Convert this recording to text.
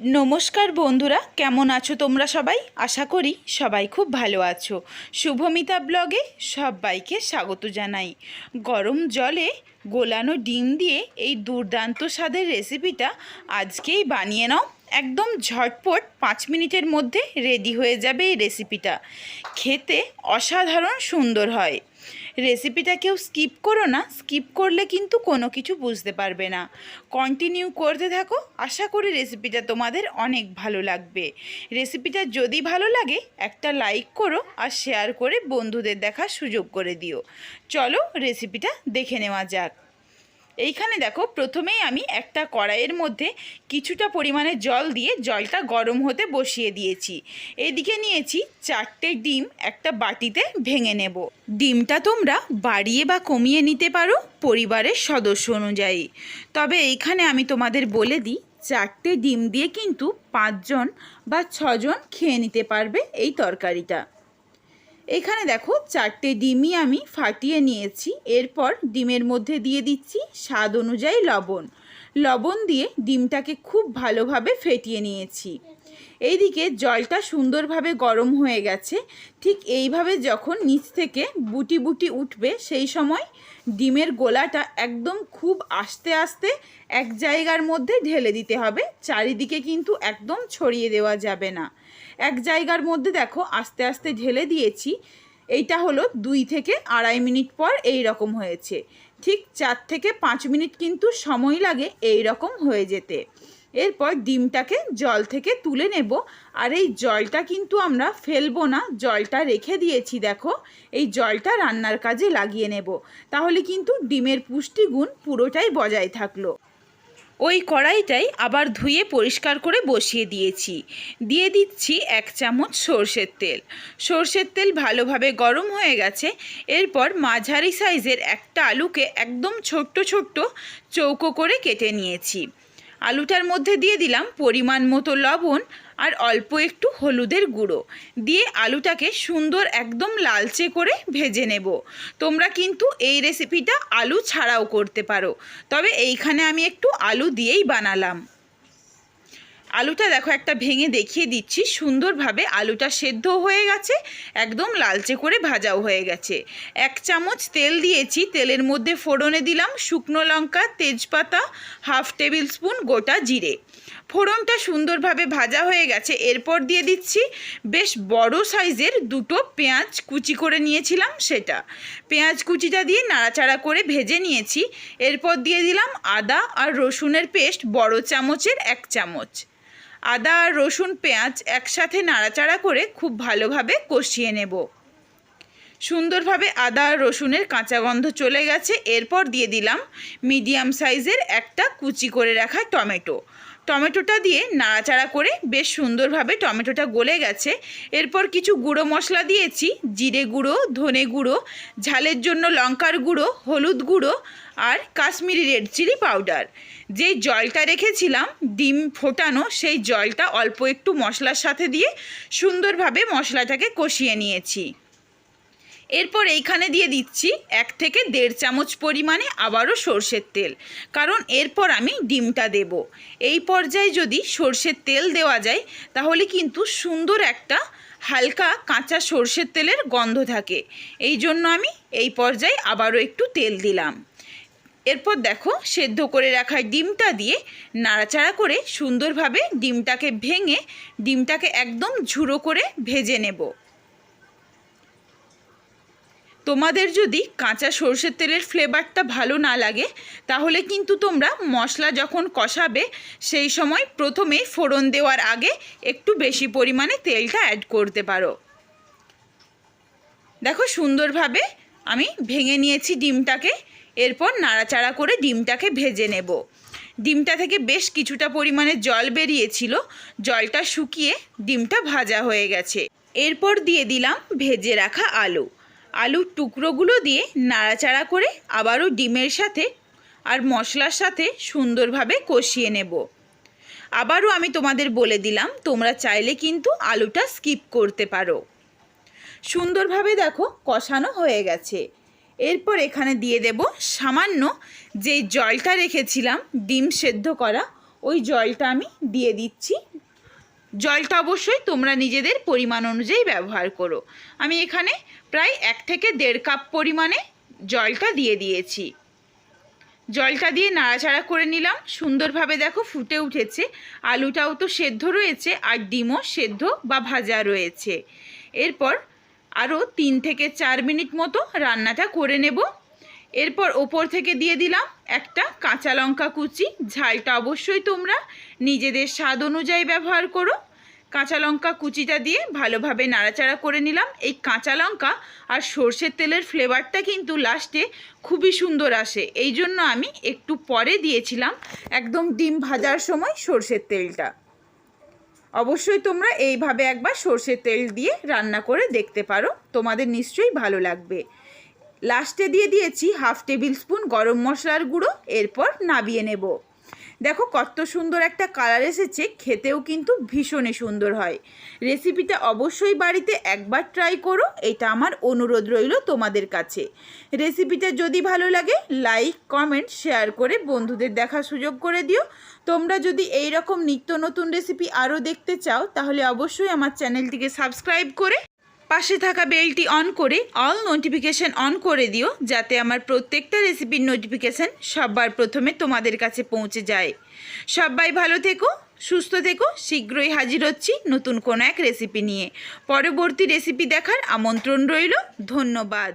নমস্কার বন্ধুরা, কেমন আছো তোমরা সবাই? আশা করি সবাই খুব ভালো আছো। শুভমিতা ব্লগে সবাইকে স্বাগত জানাই। গরম জলে গোলানো ডিম দিয়ে এই দুর্দান্ত স্বাদের রেসিপিটা আজকেই বানিয়ে নাও। একদম ঝটপট পাঁচ মিনিটের মধ্যে রেডি হয়ে যাবে এই রেসিপিটা। খেতে অসাধারণ সুন্দর হয়। রেসিপিটা কেউ স্কিপ করো না স্কিপ করলে কিন্তু কোনো কিছু বুঝতে পারবে না। কন্টিনিউ করতে থাকো, আশা করি রেসিপিটা তোমাদের অনেক ভালো লাগবে। রেসিপিটা যদি ভালো লাগে, একটা লাইক করো আর শেয়ার করে বন্ধুদের দেখার সুযোগ করে দিও। চলো রেসিপিটা দেখে নেওয়া যাক। এইখানে দেখো প্রথমেই আমি একটা কড়াইয়ের মধ্যে কিছুটা পরিমাণে জল দিয়ে জলটা গরম হতে বসিয়ে দিয়েছি। এদিকে নিয়েছি চারটে ডিম একটা বাটিতে ভেঙে নেব। ডিমটা তোমরা বাড়িয়ে বা কমিয়ে নিতে পারো পরিবারের সদস্য অনুযায়ী। তবে এইখানে আমি তোমাদের বলে দিই, চারটে ডিম দিয়ে কিন্তু পাঁচজন বা ছজন খেয়ে নিতে পারবে এই তরকারিটা। এখানে দেখো চারটে ডিমই আমি ফাটিয়ে নিয়েছি। এরপর ডিমের মধ্যে দিয়ে দিচ্ছি স্বাদ অনুযায়ী লবণ। লবণ দিয়ে ডিমটাকে খুব ভালোভাবে ফেটিয়ে নিয়েছি। এইদিকে জলটা সুন্দরভাবে গরম হয়ে গেছে। ঠিক এইভাবে যখন নিচ থেকে বুটি বুটি উঠবে, সেই সময় ডিমের গোলাটা একদম খুব আস্তে আস্তে এক জায়গার মধ্যে ঢেলে দিতে হবে। চারিদিকে কিন্তু একদম ছড়িয়ে দেওয়া যাবে না। এক জায়গার মধ্যে দেখো আস্তে আস্তে ঢেলে দিয়েছি। এইটা হলো দুই থেকে আড়াই মিনিট পর এই রকম হয়েছে। ঠিক চার থেকে পাঁচ মিনিট কিন্তু সময় লাগে এই রকম হয়ে যেতে। এরপর ডিমটাকে জল থেকে তুলে নেব। আর এই জলটা কিন্তু আমরা ফেলব না, জলটা রেখে দিয়েছি দেখো। এই জলটা রান্নার কাজে লাগিয়ে নেব। তাহলে কিন্তু ডিমের পুষ্টিগুণ পুরোটাই বজায় থাকল। ওই কড়াইটাই আবার ধুয়ে পরিষ্কার করে বসিয়ে দিয়েছি। দিয়ে দিচ্ছি এক চামচ সর্ষের তেল। সর্ষের তেল ভালোভাবে গরম হয়ে গেছে। এরপর মাঝারি সাইজের একটা আলুকে একদম ছোট্ট ছোট্ট চৌকো করে কেটে নিয়েছি। আলুটার মধ্যে দিয়ে দিলাম পরিমাণ মতো লবণ আর অল্প একটু হলুদের গুঁড়ো। দিয়ে আলুটাকে সুন্দর একদম লালচে করে ভেজে নেব। তোমরা কিন্তু এই রেসিপিটা আলু ছাড়াও করতে পারো। তবে এইখানে আমি একটু আলু দিয়েই বানালাম। আলুটা দেখো একটা ভেঙে দেখিয়ে দিচ্ছি। সুন্দরভাবে আলুটা সেদ্ধ হয়ে গেছে, একদম লালচে করে ভাজাও হয়ে গেছে। এক চামচ তেল দিয়েছি, তেলের মধ্যে ফোড়নে দিলাম শুকনো লঙ্কা, তেজপাতা, হাফ টেবিল স্পুন গোটা জিরে। ফোড়নটা সুন্দরভাবে ভাজা হয়ে গেছে। এরপর দিয়ে দিচ্ছি বেশ বড় সাইজের দুটো পেঁয়াজ কুচি করে নিয়েছিলাম সেটা। পেঁয়াজ কুচিটা দিয়ে নাড়াচাড়া করে ভেজে নিয়েছি। এরপর দিয়ে দিলাম আদা আর রসুনের পেস্ট বড় চামচের এক চামচ। আদা আর রসুন পেঁয়াজ একসাথে নাড়াচাড়া করে খুব ভালোভাবে কষিয়ে নেব। সুন্দরভাবে আদা আর রসুনের কাঁচা গন্ধ চলে গেছে। এরপর দিয়ে দিলাম মিডিয়াম সাইজের একটা কুচি করে রাখা টমেটো। টমেটোটা দিয়ে নাড়াচাড়া করে বেশ সুন্দরভাবে টমেটোটা গলে গেছে। এরপর কিছু গুঁড়ো মশলা দিয়েছি, জিরে গুঁড়ো, ধনে গুঁড়ো, ঝালের জন্য লঙ্কার গুঁড়ো, হলুদ গুঁড়ো আর কাশ্মীরি রেড চিলি পাউডার। যেই জলটা রেখেছিলাম, ডিম ফোটানো, সেই জলটা অল্প একটু মশলার সাথে দিয়ে সুন্দরভাবে মশলাটাকে কষিয়ে নিয়েছি। এরপর এইখানে দিয়ে দিচ্ছি এক থেকে দেড় চামচ পরিমাণে আবারও সর্ষের তেল। কারণ এরপর আমি ডিমটা দেব। এই পর্যায়ে যদি সর্ষের তেল দেওয়া যায়, তাহলে কিন্তু সুন্দর একটা হালকা কাঁচা সর্ষের তেলের গন্ধ থাকে। এই জন্য আমি এই পর্যায়ে আবারও একটু তেল দিলাম। এরপর দেখো, সেদ্ধ করে রাখা ডিমটা দিয়ে নাড়াচাড়া করে সুন্দরভাবে ডিমটাকে ভেঙে ডিমটাকে একদম ঝুড়ো করে ভেজে নেব। তোমাদের যদি কাঁচা সর্ষের তেলের ফ্লেভারটা ভালো না লাগে, তাহলে কিন্তু তোমরা মশলা যখন কষাবে, সেই সময় প্রথমে ফোড়ন দেওয়ার আগে একটু বেশি পরিমাণে তেলটা অ্যাড করতে পারো। দেখো সুন্দরভাবে আমি ভেঙে নিয়েছি ডিমটাকে, এরপর নাড়াচাড়া করে ডিমটাকে ভেজে নেব। ডিমটা থেকে বেশ কিছুটা পরিমাণে জল বেরিয়েছিল, জলটা শুকিয়ে ডিমটা ভাজা হয়ে গেছে। এরপর দিয়ে দিলাম ভেজে রাখা আলু। আলুর টুকরোগুলো দিয়ে নাড়াচাড়া করে আবারও ডিমের সাথে আর মশলার সাথে সুন্দরভাবে কষিয়ে নেব। আবারও আমি তোমাদের বলে দিলাম, তোমরা চাইলে কিন্তু আলুটা স্কিপ করতে পারো। সুন্দরভাবে দেখো কষানো হয়ে গেছে। এরপর এখানে দিয়ে দেব সামান্য যে জলটা রেখেছিলাম, ডিম সেদ্ধ করা, ওই জলটা আমি দিয়ে দিচ্ছি জলটা অবশ্যই তোমরা নিজেদের পরিমাণ অনুযায়ী ব্যবহার করো। আমি এখানে প্রায় এক থেকে দেড় কাপ পরিমাণে জলটা দিয়ে দিয়েছি। জলটা দিয়ে নাড়াচাড়া করে নিলাম। সুন্দরভাবে দেখো ফুটে উঠেছে। আলুটাও তো সেদ্ধ রয়েছে আর ডিমও সেদ্ধ বা ভাজা রয়েছে। এরপর আরও তিন থেকে চার মিনিট মতো রান্নাটা করে নেব। এরপর ওপর থেকে দিয়ে দিলাম একটা কাঁচা লঙ্কা কুচি। ঝালটা অবশ্যই তোমরা নিজেদের স্বাদ অনুযায়ী ব্যবহার করো। কাঁচা লঙ্কা কুচিটা দিয়ে ভালোভাবে নাড়াচাড়া করে নিলাম। এই কাঁচা লঙ্কা আর সর্ষের তেলের ফ্লেভারটা কিন্তু লাস্টে খুবই সুন্দর আসে। এই জন্য আমি একটু পরে দিয়েছিলাম একদম ডিম ভাজার সময় সর্ষের তেলটা। অবশ্যই তোমরা এইভাবে একবার সর্ষের তেল দিয়ে রান্না করে দেখতে পারো। তোমাদের নিশ্চয়ই ভালো লাগবে। লাস্টে দিয়ে দিয়েছি হাফ টেবিল স্পুন গরম মশলার গুঁড়ো, এরপর নাবিয়ে নেব। দেখো কত সুন্দর একটা কালার এসেছে, খেতেও কিন্তু ভীষণই সুন্দর হয়। রেসিপিটা অবশ্যই বাড়িতে একবার ট্রাই করো, এটা আমার অনুরোধ রইল তোমাদের কাছে। রেসিপিটা যদি ভালো লাগে লাইক কমেন্ট শেয়ার করে বন্ধুদের দেখার সুযোগ করে দিও। তোমরা যদি এই রকম নিত্য নতুন রেসিপি আরও দেখতে চাও, তাহলে অবশ্যই আমার চ্যানেলটিকে সাবস্ক্রাইব করে পাশে থাকা বেলটি অন করে অল নোটিফিকেশান অন করে দিও, যাতে আমার প্রত্যেকটা রেসিপির নোটিফিকেশান সবার প্রথমে তোমাদের কাছে পৌঁছে যায়। সবাই ভালো থেকো, সুস্থ থেকো, শীঘ্রই হাজির হচ্ছি নতুন কোনো এক রেসিপি নিয়ে। পরবর্তী রেসিপি দেখার আমন্ত্রণ রইল, ধন্যবাদ।